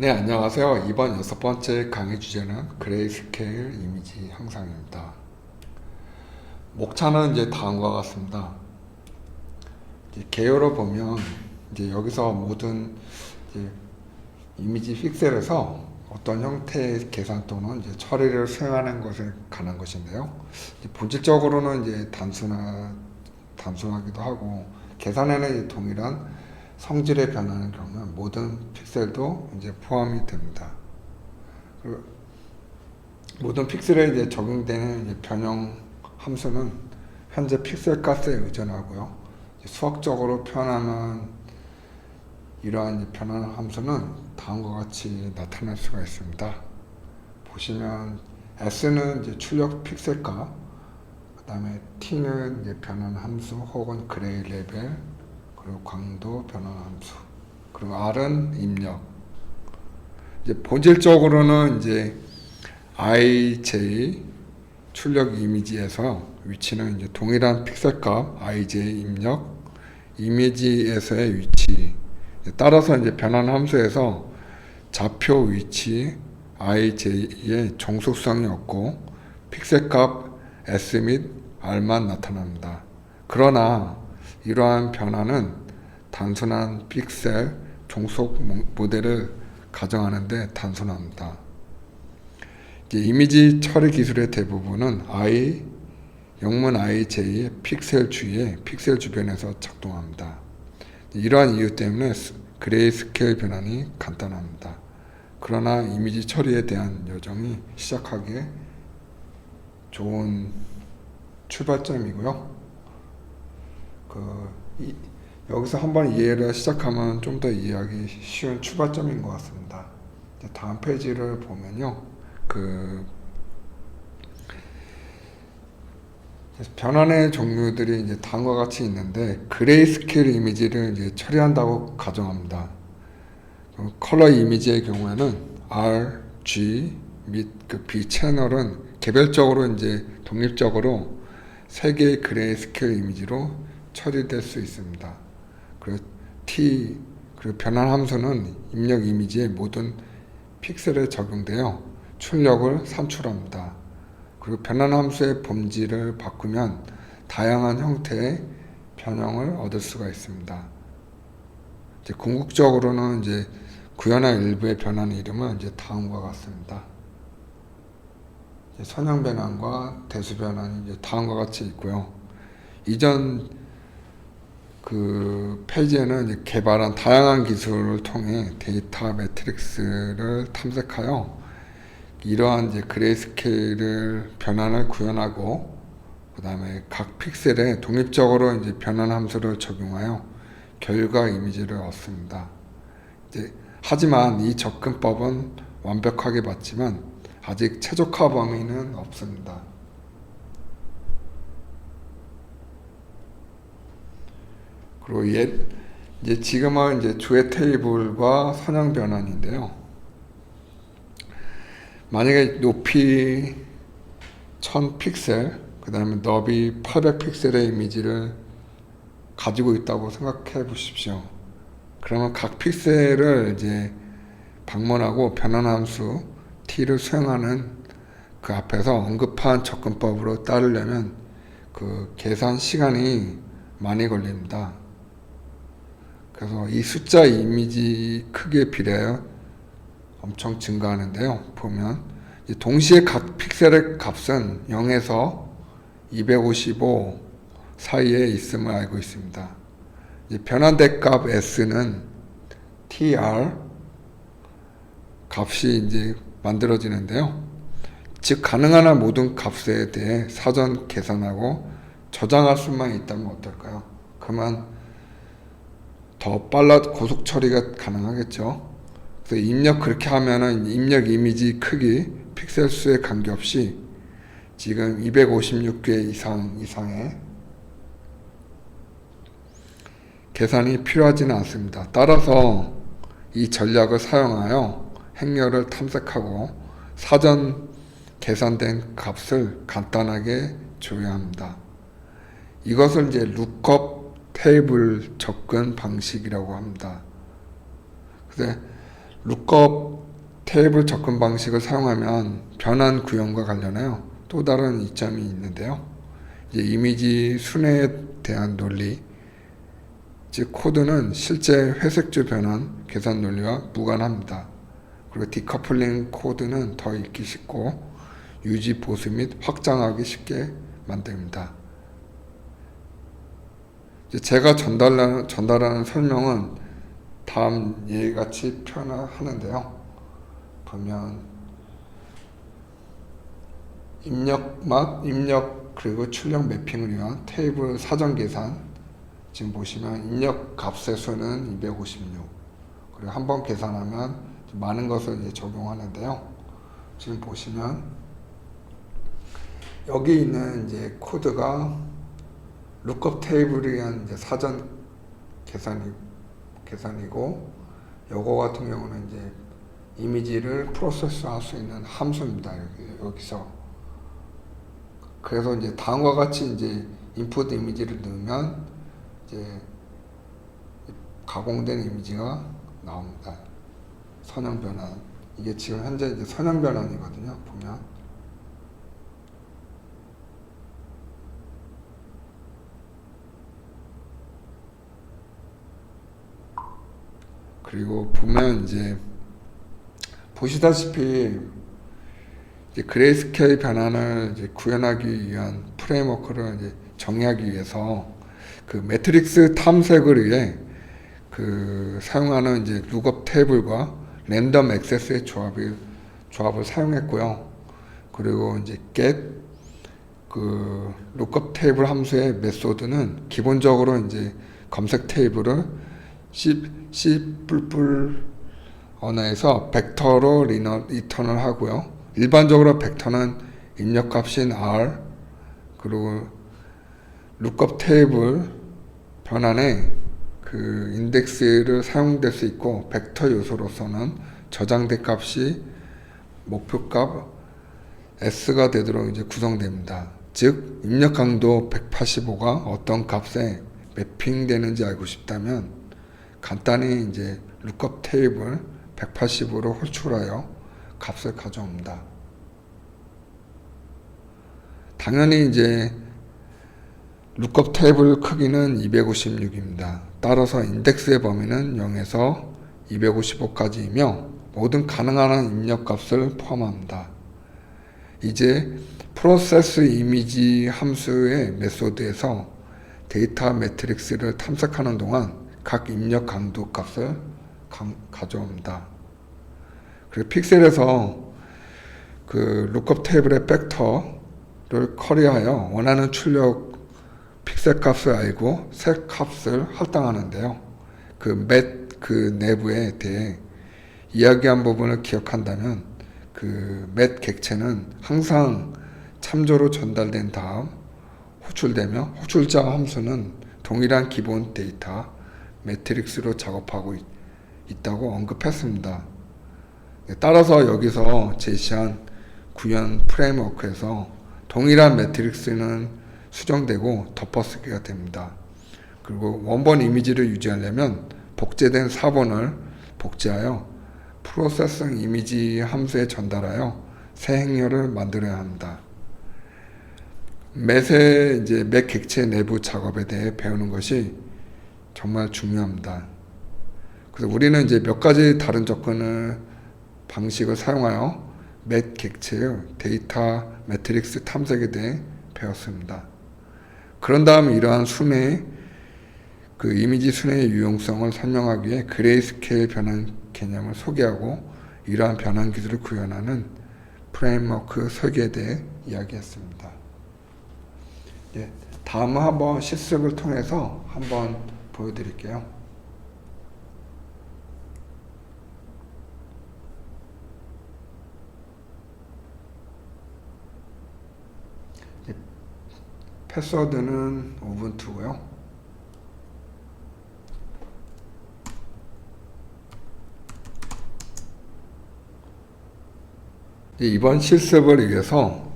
네, 안녕하세요. 이번 여섯 번째 강의 주제는 그레이스케일 이미지 형상입니다. 목차는 이제 다음과 같습니다. 개요를 보면 이제 여기서 모든 이제 이미지 픽셀에서 어떤 형태의 계산 또는 이제 처리를 수행하는 것에 관한 것인데요. 이제 본질적으로는 이제 단순하 단순하기도 하고 계산에는 동일한 성질의 변화는 경우는 모든 픽셀도 이제 포함이 됩니다. 그 모든 픽셀에 이제 적용되는 이제 변형 함수는 현재 픽셀 값에 의존하고요. 수학적으로 표현하면 이러한 변환 함수는 다음과 같이 나타날 수가 있습니다. 보시면 S는 이제 출력 픽셀 값, 그 다음에 T는 변환 함수 혹은 그레이 레벨, 그리고 광도 변환 함수, 그리고 R은 입력. 이제 본질적으로는 이제 IJ 출력 이미지에서 위치는 이제 동일한 픽셀 값 IJ 입력 이미지에서의 위치 따라서 이제 변환 함수에서 좌표 위치 IJ의 종속성이 없고 픽셀 값 S 및 R만 나타납니다. 그러나 이러한 변화는 단순한 픽셀 종속 모- 모델을 가정하는데 단순합니다. 이미지 처리 기술의 대부분은 I 영문 IJ의 픽셀 주위에 픽셀 주변에서 작동합니다. 이러한 이유 때문에 스- 그레이 스케일 변환이 간단합니다. 그러나 이미지 처리에 대한 여정이 시작하기에 좋은 출발점이고요. 그 이- 여기서 한번 이해를 시작하면 좀 더 이해하기 쉬운 출발점인 것 같습니다. 다음 페이지를 보면요, 그 변환의 종류들이 이제 다음과 같이 있는데 그레이스케일 이미지를 이제 처리한다고 가정합니다. 그 컬러 이미지의 경우에는 R, G 및 그 B 채널은 개별적으로 이제 독립적으로 세 개의 그레이스케일 이미지로 처리될 수 있습니다. 그리고 T 그리고 변환 함수는 입력 이미지의 모든 픽셀에 적용되어 출력을 산출합니다. 그리고 변환 함수의 범지를 바꾸면 다양한 형태의 변형을 얻을 수가 있습니다. 이제 궁극적으로는 이제 구현한 일부의 변환 이름은 이제 다음과 같습니다. 선형 변환과 대수 변환이 이제 다음과 같이 있고요. 이전 그 페이지에는 개발한 다양한 기술을 통해 데이터 매트릭스를 탐색하여 이러한 이제 그레이스케일을 변환을 구현하고 그 다음에 각 픽셀에 독립적으로 이제 변환 함수를 적용하여 결과 이미지를 얻습니다. 이제 하지만 이 접근법은 완벽하게 맞지만 아직 최적화 범위는 없습니다. 그리고 옛 이제 지금은 이제 주의 테이블과 선형 변환인데요. 만약에 높이 1000 픽셀, 그 다음에 너비 800 픽셀의 이미지를 가지고 있다고 생각해 보십시오. 그러면 각 픽셀을 이제 방문하고 변환 함수 t를 수행하는 그 앞에서 언급한 접근법으로 따르려면 그 계산 시간이 많이 걸립니다. 그래서 이 숫자 이미지 크기에 비례하여 엄청 증가하는데요. 보면 이 동시에 각 픽셀의 값은 0에서 255 사이에 있음을 알고 있습니다. 이 변환대 값 s는 tr 값이 이제 만들어지는데요. 즉 가능한 한 모든 값에 대해 사전 계산하고 저장할 수만 있다면 어떨까요? 그러면 더 빨라 고속 처리가 가능하겠죠. 그래서 입력 그렇게 하면은 입력 이미지 크기 픽셀 수에 관계없이 지금 256개 이상 이상의 계산이 필요하지는 않습니다. 따라서 이 전략을 사용하여 행렬을 탐색하고 사전 계산된 값을 간단하게 조회합니다. 이것을 이제 룩업 테이블 접근 방식이라고 합니다. 근데 룩업 테이블 접근 방식을 사용하면 변환 구현과 관련하여 또 다른 이점이 있는데요. 이제 이미지 순회에 대한 논리, 즉 코드는 실제 회색조 변환 계산 논리와 무관합니다. 그리고 디커플링 코드는 더 읽기 쉽고 유지 보수 및 확장하기 쉽게 만듭니다. 제가 전달하는, 전달하는 설명은 다음 예같이 표현하는데요. 보면 입력 막 입력 그리고 출력 매핑을 위한 테이블 사전 계산 지금 보시면 입력 값의 수는 256 그리고 한 번 계산하면 많은 것을 이제 적용하는데요. 지금 보시면 여기 있는 이제 코드가 룩업 테이블에 의한 이제 사전 계산이 계산이고 요거 같은 경우는 이제 이미지를 프로세스 할 수 있는 함수입니다. 여기, 여기 서. 그래서 이제 다음과 같이 이제 인풋 이미지를 넣으면 이제 가공된 이미지가 나옵니다. 선형 변환. 이게 지금 현재 이제 선형 변환이거든요. 보면. 그리고 보면 이제 보시다시피 이제 그레이스케일 변환을 이제 구현하기 위한 프레임워크를 이제 정의하기 위해서 그 매트릭스 탐색을 위해 그 사용하는 이제 룩업 테이블과 랜덤 액세스의 조합을 조합을 사용했고요. 그리고 이제 get 그 룩업 테이블 함수의 메소드는 기본적으로 이제 검색 테이블을 C C 언어에서 벡터로 리턴을 하고요. 일반적으로 벡터는 입력값인 R 그리고 룩업 테이블 변환에 그 인덱스를 사용될 수 있고 벡터 요소로서는 저장된 값이 목표값 S가 되도록 이제 구성됩니다. 즉 입력 강도 185가 어떤 값에 매핑되는지 알고 싶다면 간단히 이제 룩업 테이블 180으로 호출하여 값을 가져옵니다. 당연히 이제 룩업 테이블 크기는 256입니다. 따라서 인덱스의 범위는 0에서 255까지이며 모든 가능한 입력 값을 포함합니다. 이제 프로세스 이미지 함수의 메소드에서 데이터 매트릭스를 탐색하는 동안 각 입력 강도 값을 가져옵니다. 그리고 픽셀에서 그 룩업 테이블의 벡터를 커리하여 원하는 출력 픽셀 값을 알고 색 값을 할당하는데요. 그 맷 그 내부에 대해 이야기한 부분을 기억한다면 그 맷 객체는 항상 참조로 전달된 다음 호출되며 호출자 함수는 동일한 기본 데이터 매트릭스로 작업하고 있, 있다고 언급했습니다. 네, 따라서 여기서 제시한 구현 프레임워크에서 동일한 매트릭스는 수정되고 덮어쓰기가 됩니다. 그리고 원본 이미지를 유지하려면 복제된 4번을 복제하여 프로세싱 이미지 함수에 전달하여 새 행렬을 만들어야 합니다. 맷의 이제 맷 객체 내부 작업에 대해 배우는 것이 정말 중요합니다. 그래서 우리는 이제 몇 가지 다른 접근을 방식을 사용하여 맷 객체의 데이터 매트릭스 탐색에 대해 배웠습니다. 그런 다음 이러한 순회의 그 이미지 순회의 유용성을 설명하기 위해 그레이스케일 변환 개념을 소개하고 이러한 변환 기술을 구현하는 프레임워크 설계에 대해 이야기했습니다. 예, 다음은 한번 실습을 통해서 한번 보여드릴게요. 패스워드는 우분투고요. 이번 실습을 위해서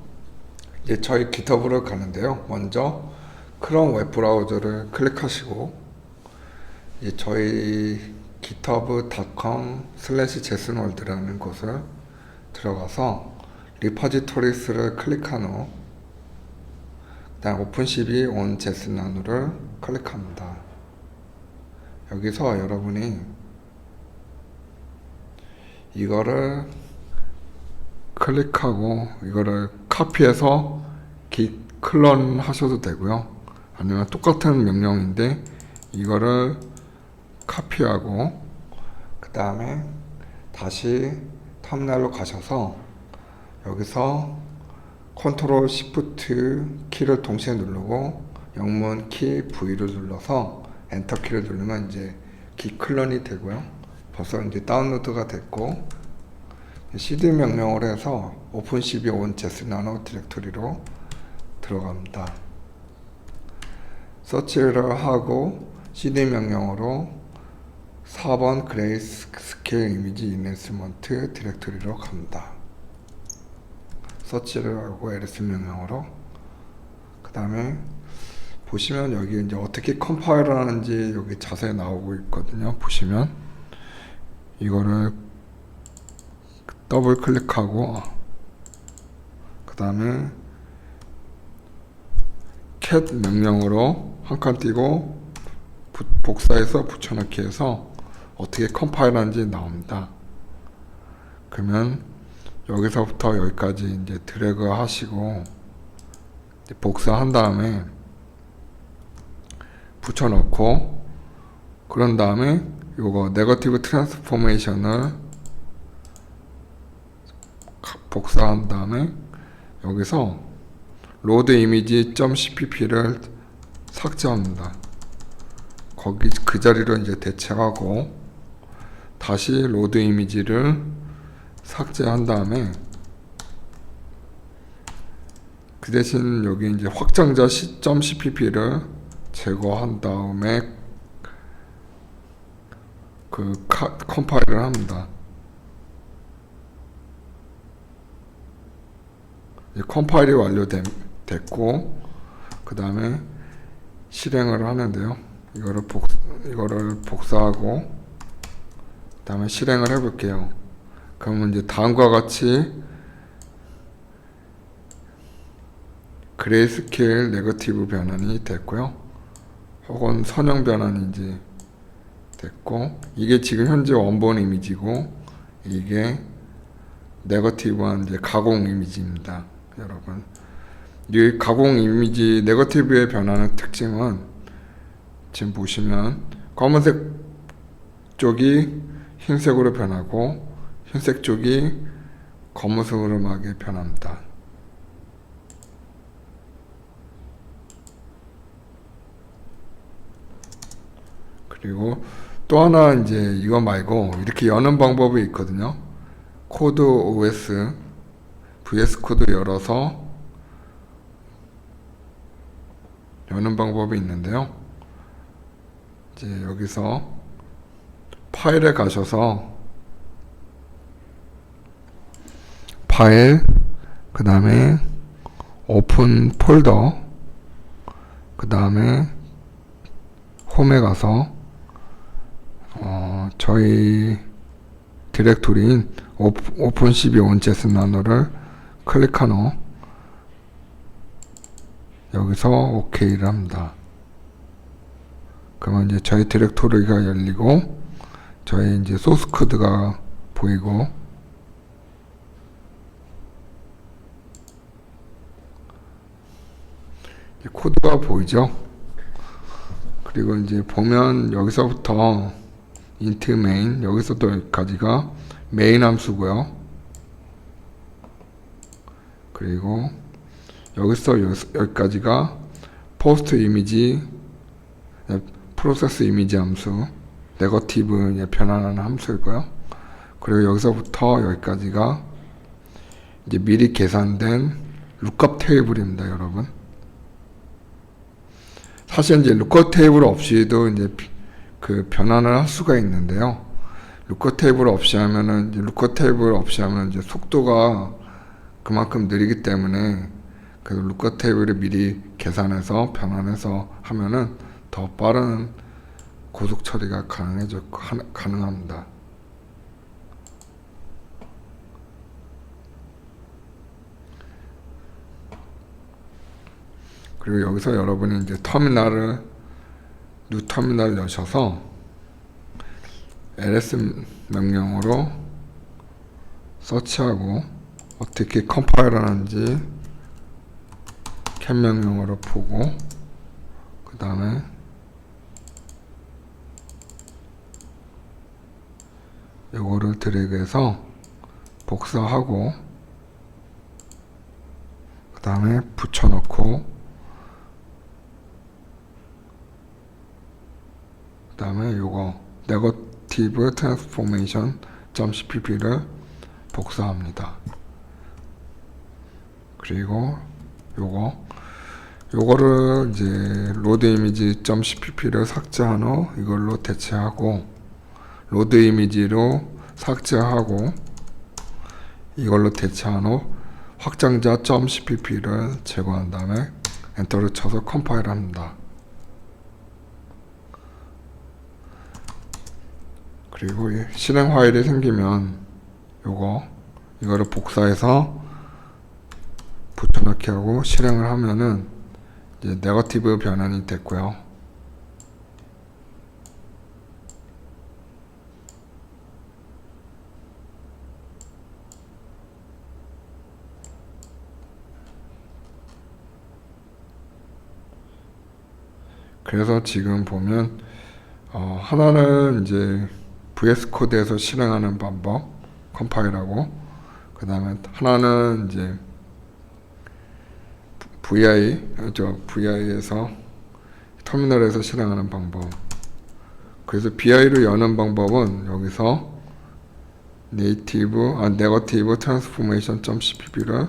이제 저희 GitHub으로 가는데요. 먼저 크롬 웹 브라우저를 클릭하시고 이제 저희 github.com 슬래시 제슨월드라는 곳을 들어가서 리퍼지토리스를 클릭한 후 그다음 오픈CV 온 제슨란으를 클릭합니다. 여기서 여러분이 이거를 클릭하고 이거를 카피해서 기 클론 하셔도 되고요. 아니면 똑같은 명령인데 이거를 카피하고 그 다음에 다시 터미널로 가셔서 여기서 컨트롤 시프트 키를 동시에 누르고 영문 키 V를 눌러서 엔터 키를 누르면 이제 기 클론이 되고요. 벌써 이제 다운로드가 됐고 cd 명령을 해서 오픈CV 온 제스 나노 디렉토리로 들어갑니다. 서치를 하고 cd 명령으로 4번 그레이스 스케일 이미지 인핸스먼트 디렉토리로 갑니다. 서치를 하고 ls 명령으로 그 다음에 보시면 여기 이제 어떻게 컴파일을 하는지 여기 자세히 나오고 있거든요. 보시면 이거를 더블 클릭하고 그 다음에 cat 명령으로 한 칸 띄고 부- 복사해서 붙여넣기 해서 어떻게 컴파일 하는지 나옵니다. 그러면 여기서부터 여기까지 이제 드래그 하시고 복사한 다음에 붙여넣고 그런 다음에 요거 네거티브 트랜스포메이션을 가- 복사한 다음에 여기서 로드 이미지 .cpp를 삭제합니다. 거기 그 자리로 이제 대체하고 다시 로드 이미지를 삭제한 다음에 그 대신 여기 이제 확장자 .cpp를 제거한 다음에 그 카, 컴파일을 합니다. 컴파일이 완료됐고 그 다음에 실행을 하는데요. 이거를 복 이거를 복사하고 그 다음에 실행을 해볼게요. 그러면 이제 다음과 같이 그레이스케일 네거티브 변환이 됐고요. 혹은 선형 변환인지 됐고 이게 지금 현재 원본 이미지고 이게 네거티브한 이제 가공 이미지입니다. 여러분 이 가공 이미지 네거티브의 변화는 특징은 지금 보시면 검은색 쪽이 흰색으로 변하고 흰색 쪽이 검은색으로 막게 변합니다. 그리고 또 하나 이제 이거 말고 이렇게 여는 방법이 있거든요. 코드 OS VS 코드 열어서 여는 방법이 있는데요. 이제 여기서 파일에 가셔서 파일 그 다음에 오픈 폴더 그 다음에 홈에 가서 어, 저희 디렉토리인 오픈 CB 온제스 나노를 클릭한 후 여기서 OK를 합니다. 그러면 이제 저희 디렉토리가 열리고 저희 이제 소스 코드가 보이고 이 코드가 보이죠? 그리고 이제 보면 여기서부터 int main 여기서부터 여기까지가 메인 함수고요. 그리고 여기서 여기까지가 포스트 이미지 프로세스 이미지 함수 네거티브 변환하는 함수이고요. 그리고 여기서부터 여기까지가 이제 미리 계산된 룩업 테이블입니다, 여러분. 사실 이제 룩업 테이블 없이도 이제 그 변환을 할 수가 있는데요. 룩업 테이블 없이 하면은 룩업 테이블 없이 하면 이제 속도가 그만큼 느리기 때문에 그 룩업 테이블을 미리 계산해서 변환해서 하면은 더 빠른 고속 처리가 가능해져 가- 가능합니다. 그리고 여기서 여러분이 이제 터미널을 뉴 터미널 여셔서 ls 명령으로 서치하고 어떻게 컴파일 하는지 cat 명령으로 보고 그 다음에 요거를 드래그해서 복사하고 그 다음에 붙여넣고 그 다음에 요거 네거티브 트랜스포메이션 .cpp를 복사합니다. 그리고 요거 요거를 이제 로드 이미지 .cpp를 삭제한 후 이걸로 대체하고 로드 이미지로 삭제하고 이걸로 대체한 후 확장자 .cpp를 제거한 다음에 엔터를 쳐서 컴파일 합니다. 그리고 이 실행 파일이 생기면 요거 이거를 복사해서 붙여넣기 하고 실행을 하면은 이제 네거티브 변환이 됐고요. 그래서 지금 보면 어, 하나는 이제 VS 코드에서 실행하는 방법 컴파일하고 그 다음에 하나는 이제 VI 저 VI에서 터미널에서 실행하는 방법. 그래서 BI를 여는 방법은 여기서 네이티브 아 네거티브 트랜스포메이션 .cpp를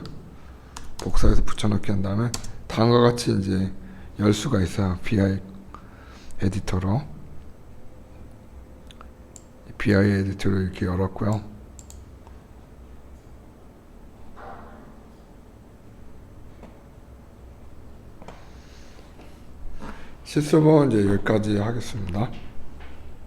복사해서 붙여넣기 한 다음에 다음과 같이 이제 열 수가 있어요 BI 에디터로 BI 에디터를 이렇게 열었고요. 실습은 이제 여기까지 하겠습니다.